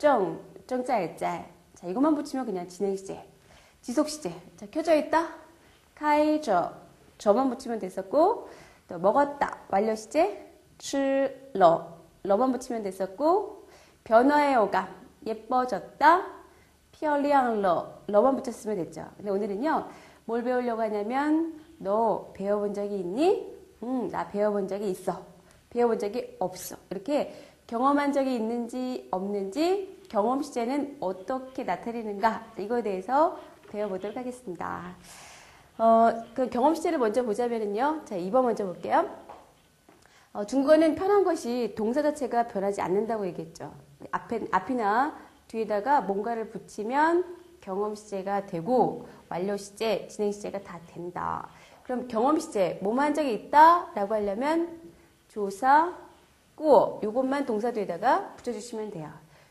정, 정자일자. 자, 이것만 붙이면 그냥 진행시제. 지속시제. 자, 켜져 있다. 카이저. 저만 붙이면 됐었고, 또 먹었다. 완료시제. 칠러. 러만 붙이면 됐었고, 변화의 오감. 예뻐졌다. 피어리앙러. 러만 붙였으면 됐죠. 근데 오늘은요, 뭘 배우려고 하냐면, 너 배워본 적이 있니? 응, 나 배워본 적이 있어. 배워본 적이 없어. 이렇게 경험한 적이 있는지 없는지 경험 시제는 어떻게 나타내는가 이거에 대해서 배워보도록 하겠습니다. 어, 그 경험 시제를 먼저 보자면은요. 자, 2번 먼저 볼게요. 어, 중국어는 편한 것이 동사 자체가 변하지 않는다고 얘기했죠. 앞에, 앞이나 뒤에다가 뭔가를 붙이면 경험 시제가 되고 완료 시제, 진행 시제가 다 된다. 그럼 경험 시제, 뭐만 적이 있다? 라고 하려면 조사, 꾸어, 요것만 동사 뒤에다가 붙여주시면 돼요.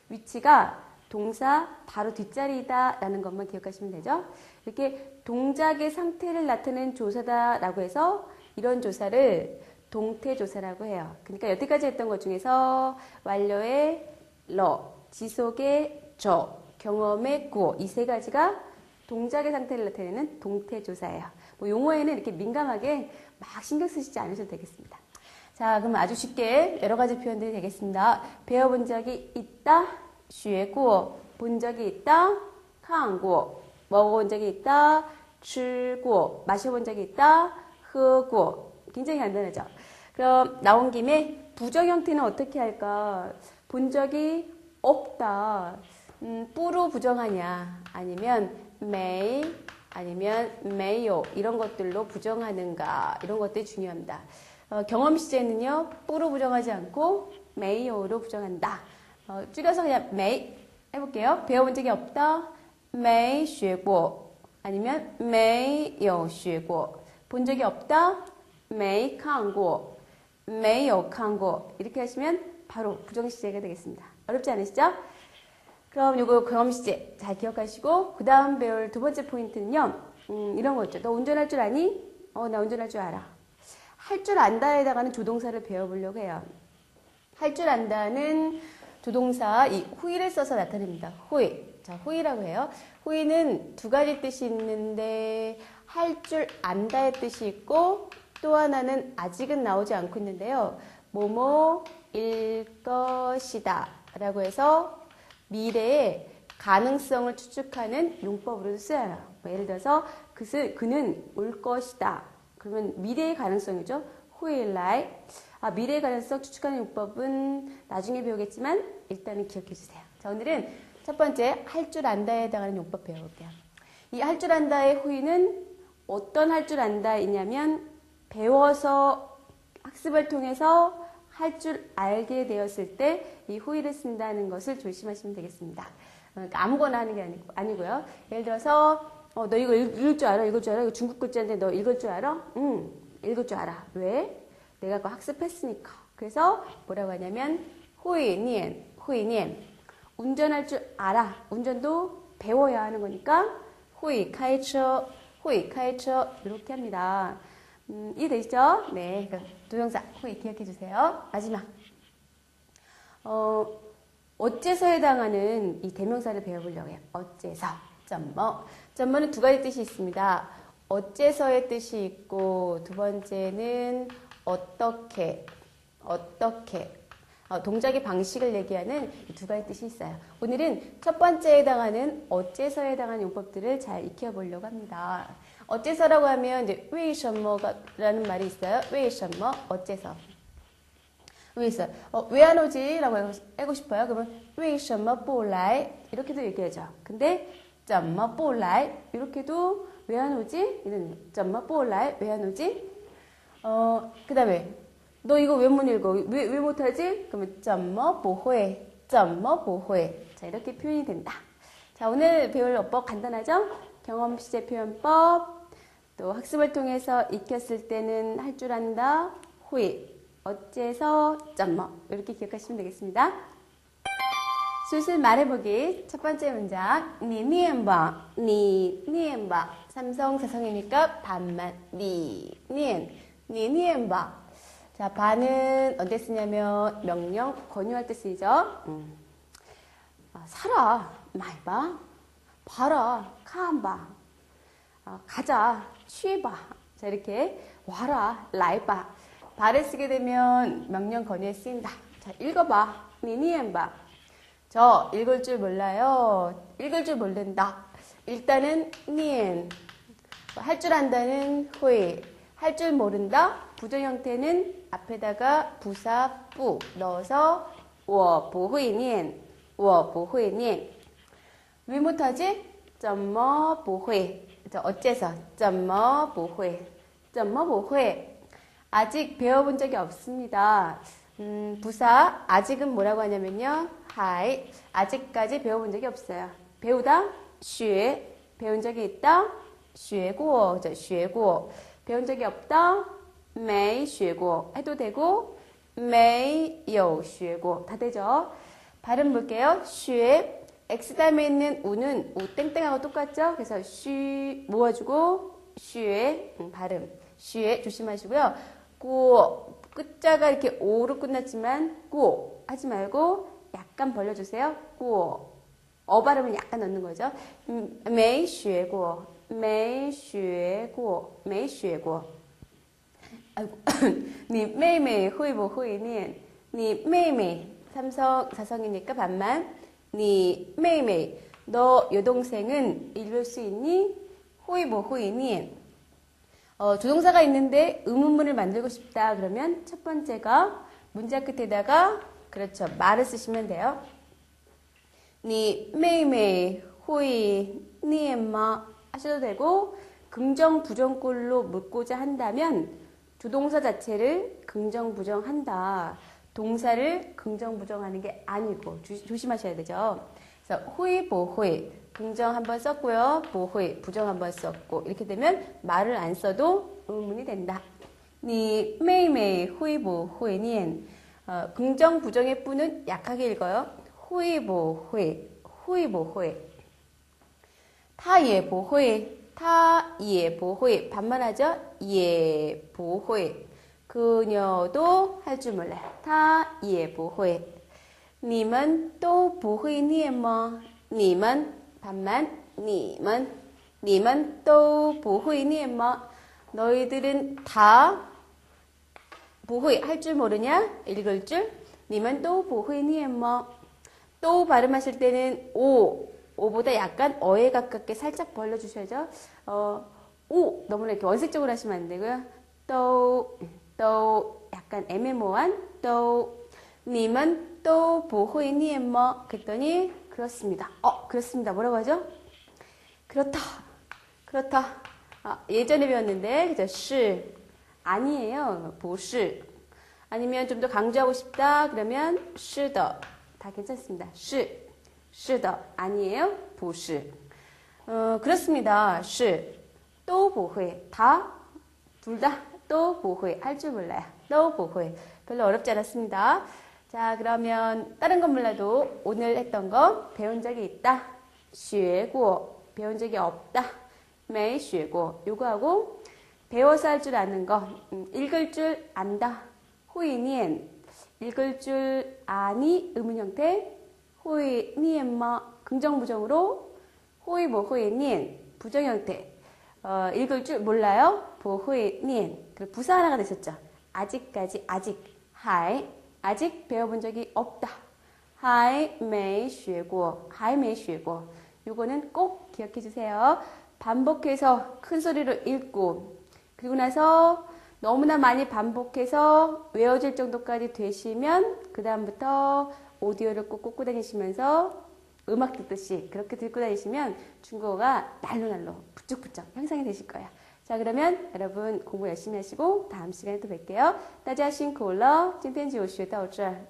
위치가 동사 바로 뒷자리다 라는 것만 기억하시면 되죠. 이렇게 동작의 상태를 나타내는 조사다 라고 해서 이런 조사를 동태 조사라고 해요. 그러니까 여태까지 했던 것 중에서 완료의 러, 지속의 저, 경험의 구, 이 세 가지가 동작의 상태를 나타내는 동태 조사예요. 뭐 용어에는 이렇게 민감하게 막 신경 쓰시지 않으셔도 되겠습니다. 자, 그럼 아주 쉽게 여러 가지 표현들이 되겠습니다. 배워본 적이 있다, 学过본 적이 있다, 看过 먹어본 적이 있다, 吃过 마셔본 적이 있다, 喝过 굉장히 간단하죠. 그럼 나온 김에 부정 형태는 어떻게 할까? 본 적이 없다. 음, 뿌로 부정하냐? 아니면 may 아니면 메이오 이런 것들로 부정하는가 이런 것들이 중요합니다. 어, 경험 시제는요, 뿌로 부정하지 않고 메이오로 부정한다. 어, 줄여서 그냥 메이 해볼게요. 배워본 적이 없다. 메이 쉐고 아니면 메이요 쉐고 본 적이 없다. 메이 칸고 메이요 칸고 이렇게 하시면 바로 부정시제가 되겠습니다. 어렵지 않으시죠? 그럼 이거 경험 시제 잘 기억하시고 그 다음 배울 두 번째 포인트는요. 음, 이런 거 있죠. 너 운전할 줄 아니? 어, 나 운전할 줄 알아. 할 줄 안다에다가는 조동사를 배워보려고 해요. 할 줄 안다는 조동사 이 후이를 써서 나타냅니다. 후이. 자, 후이라고 해요. 후이는 두 가지 뜻이 있는데 할 줄 안다의 뜻이 있고 또 하나는 아직은 나오지 않고 있는데요. 뭐뭐일 것이다 라고 해서 미래의 가능성을 추측하는 용법으로도 쓰여요. 뭐 예를 들어서 그, 그는 올 것이다. 그러면 미래의 가능성이죠. 후일라이. 아, 미래의 가능성 추측하는 용법은 나중에 배우겠지만 일단은 기억해 주세요. 자, 오늘은 첫 번째 할 줄 안다에 해당하는 용법 배워볼게요. 이 할 줄 안다의 후이는 어떤 할 줄 안다이냐면 배워서 학습을 통해서 할 줄 알게 되었을 때 이 후일을 쓴다는 것을 조심하시면 되겠습니다. 그러니까 아무거나 하는 게 아니고, 아니고요. 예를 들어서 어, 너 이거 읽 을 줄 알아? 읽을 줄 알아? 이거 중국 글자인데 너 읽을 줄 알아? 응, 읽을 줄 알아. 왜? 내가 그거 학습했으니까. 그래서 뭐라고 하냐면 후이니엔, 후이니엔. 운전할 줄 알아. 운전도 배워야 하는 거니까 후이 카이처, 후이 카이처 이렇게 합니다. 음, 이해되시죠? 네. 그러니까 동영사 후에 기억해 주세요. 마지막. 어, 어째서에 해당하는 이 대명사를 배워보려고 해요. 어째서. 점머. 점머는 두 가지 뜻이 있습니다. 어째서의 뜻이 있고, 두 번째는 어떻게, 어떻게. 어, 동작의 방식을 얘기하는 두 가지 뜻이 있어요. 오늘은 첫 번째에 해당하는 어째서에 해당하는 용법들을 잘 익혀보려고 합니다. 어째서라고 하면 이제 为什么라는 말이 있어요. 为什么 어째서. 왜있어 어, 왜안 오지? 라고 하고 싶어요. 그러면 为什么不来? 이렇게도 얘기하죠. 근데 점마 볼라이 이렇게도 왜 안 오지? 이런 점마 볼라이 왜 안 오지? 어, 그 다음에 너 이거 왜 못 읽어? 왜, 왜 못하지? 그러면 점머 보호해 점머 보호해 자 이렇게 표현이 된다 자 오늘 배울 어법 간단하죠? 경험 시제 표현법 또 학습을 통해서 익혔을 때는 할 줄 안다 호이 어째서 점머 이렇게 기억하시면 되겠습니다 슬슬 말해보기. 첫 번째 문장. 니 니엔바. 니 니엔바. 삼성 사성이니까 반만. 니 니엔. 니 니엔바. 자, 반은 언제 쓰냐면 명령, 권유할 때 쓰이죠. 음. 아, 사라. 말봐. 봐라. 카안바. 아, 가자. 취해봐. 자, 이렇게 와라. 라이바. 발을 쓰게 되면 명령 권유에 쓰인다. 자, 읽어봐. 니 니엔바. 저 읽을 줄 몰라요. 읽을 줄 모른다. 일단은 니엔. 할 줄 안다는 회. 할 줄 모른다. 부정 형태는 앞에다가 부사 뿌 넣어서 我不会念.我不会念. 왜 못하지? 怎么不会? 어째서? 怎么不会?怎么不会? 아직 배워본 적이 없습니다. 음, 부사 아직은 뭐라고 하냐면요. 하이 아직까지 배워본 적이 없어요. 배우다 쉬 배운 적이 있다 쉬고 그죠? 쉬고 배운 적이 없다 매이 쉬고 해도 되고 매이 요 쉬고 다 되죠. 발음 볼게요. 쉬 X 다음에 있는 우는 우 땡땡하고 똑같죠? 그래서 쉬 모아주고 쉬 음, 발음 쉬 조심하시고요. 고 끝자가 이렇게 오로 끝났지만 꾸오 하지 말고 약간 벌려주세요. 꾸오. 어 발음을 약간 넣는 거죠. 매쉬에고 매쉬에고 매쉬에고 아이고 니 메이메이 후이보 후이니엔 니 매매 삼성 사성이니까 반만. 니 매매 너 여동생은 읽을 수 있니? 후이보 후이니엔 어, 조동사가 있는데 의문문을 만들고 싶다 그러면 첫 번째가 문자 끝에다가 그렇죠 말을 쓰시면 돼요. 니 메이메이 호이 니 엠마 하셔도 되고 긍정 부정꼴로 묻고자 한다면 조동사 자체를 긍정 부정한다 동사를 긍정 부정하는 게 아니고 주, 조심하셔야 되죠. 그래서 후이 보후이 긍정 한 번 썼고요. 보후이 부정 한 번 썼고 이렇게 되면 말을 안 써도 의문이 된다. 니 매일매일 후이 보후이 니엔 어, 긍정 부정의 뿌는 약하게 읽어요. 후이 보후이 후이 보후이 타예 보후이 타예 보후이 반말하죠. 예 보후이 그녀도 할 줄 몰라요. 타예 보후이 니만 또 보회 니에머 니만 반만 니만 니만 또 보회 니에머 너희들은 다 보회 할 줄 모르냐? 읽을 줄? 니만 또 보회 니에머 또 발음하실 때는 오 오보다 약간 어에 가깝게 살짝 벌려 주셔야죠. 어, 오 너무나 이렇게 원색적으로 하시면 안 되고요. 또 또 약간 애매모호한 또 님은 또 보호이니엠 뭐? 그랬더니 그렇습니다. 어, 그렇습니다. 뭐라고 하죠? 그렇다. 그렇다. 아, 예전에 배웠는데 그죠? 시 아니에요. 보시 아니면 좀 더 강조하고 싶다 그러면 시더 다 괜찮습니다. 시 시더 아니에요. 보시 어, 그렇습니다. 시또 보회 다둘 다 또 보회 할 줄 몰라요. 또 보회 별로 어렵지 않았습니다. 자, 그러면 다른 건 몰라도 오늘 했던 거 배운 적이 있다. 学过. 배운 적이 없다. 没学过. 요거 하고 배워서 할 줄 아는 거. 음, 읽을 줄 안다. 후이니엔. 읽을 줄 아니 의문 형태. 후이니엔마 긍정 부정으로 후이보 후이니엔 부정 형태. 어, 읽을 줄 몰라요. 보후이니엔. 그리고 부사 하나가 됐었죠. 아직까지 아직. 하이 아직 배워본 적이 없다. 还没学过,还没学过. 요거는 꼭 기억해 주세요. 반복해서 큰 소리로 읽고 그리고 나서 너무나 많이 반복해서 외워질 정도까지 되시면 그 다음부터 오디오를 꼭 꽂고 다니시면서 음악 듣듯이 그렇게 듣고 다니시면 중국어가 날로날로 부쩍부쩍 향상이 되실 거예요. 자 그러면 여러분 공부 열심히 하시고 다음 시간에 또 뵐게요. 大家辛苦了，今天就学到这儿。